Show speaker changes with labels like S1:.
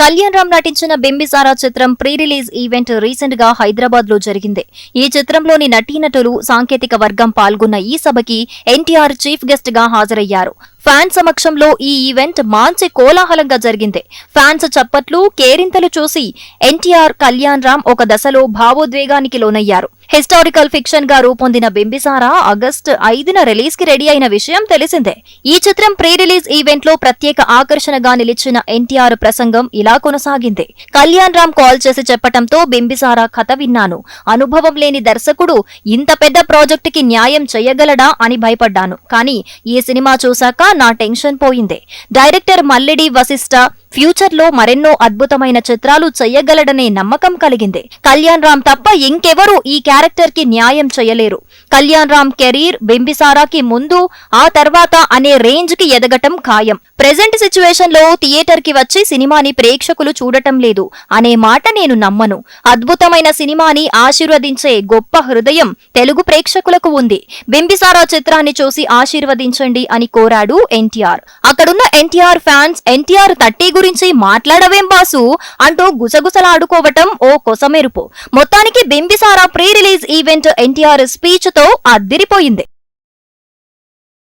S1: కళ్యాణ్ రామ్ నటించిన బింబిసారా చిత్రం pre release event రీసెంట్గా హైదరాబాద్లో జరిగింది. ఈ చిత్రంలోని నటీనటులు సాంకేతిక వర్గం పాల్గొన్న ఈ సభకి ఎన్టీఆర్ చీఫ్ గెస్ట్గా హాజరయ్యారు. ఫ్యాన్స్ సమక్షంలో ఈ ఈవెంట్ మాంచి కోలాహలంగా జరిగింది. ఫ్యాన్స్ చప్పట్లు కేరింతలు చూసి ఎన్టీఆర్ కళ్యాణ్ రామ్ ఒక దశలో భావోద్వేగానికి లోనయ్యారు. హిస్టారికల్ ఫిక్షన్గా రూపొందిన బింబిసారా ఆగస్ట్ ఐదున రిలీజ్కి రెడీ అయిన విషయం తెలిసిందే. ఈ చిత్రం ప్రీ రిలీజ్ ఈవెంట్లో ప్రత్యేక ఆకర్షణగా నిలిచిన ఎన్టీఆర్ ప్రసంగం ఇలా కొనసాగింది. కళ్యాణ్ రామ్ కాల్ చేసి చెప్పటంతో బింబిసారా కథ విన్నాను. అనుభవం లేని దర్శకుడు ఇంత పెద్ద ప్రాజెక్టుకి న్యాయం చేయగలడా అని భయపడ్డాను. కానీ ఈ సినిమా చూశాక నా టెన్షన్ పోయింది. డైరెక్టర్ మల్లెడి వశిష్ఠ ఫ్యూచర్లో మరెన్నో అద్భుతమైన చిత్రాలు చెయ్యగలడనే నమ్మకం కలిగింది. కళ్యాణ్ రామ్ తప్ప ఇంకెవరూ ఈ క్యారెక్టర్కి న్యాయం చేయలేరు కళ్యాణ్ రామ్ కెరీర్ బింబిసారాకి ముందు ఆ తర్వాత అనే రేంజ్కి ఎదగటం ఖాయం. ప్రెజెంట్ సిచ్యువేషన్లో థియేటర్కి వచ్చి సినిమాని ప్రేక్షకులు చూడటం లేదు అనే మాట నేను నమ్మను. అద్భుతమైన సినిమాని ఆశీర్వదించే గొప్ప హృదయం తెలుగు ప్రేక్షకులకు ఉంది. బింబిసారా చిత్రాన్ని చూసి ఆశీర్వదించండి అని కోరాడు ఎన్టీఆర్. అక్కడున్న ఎన్టీఆర్ ఫ్యాన్స్ ఎన్టీఆర్ థర్టీ గురించి మాట్లాడవేం బాసు అంటూ గుసగుసలాడుకోవటం ఓ కొసమెరుపు. మొత్తానికి Bimbisara pre release event NTR స్పీచ్తో అద్దిరిపోయింది.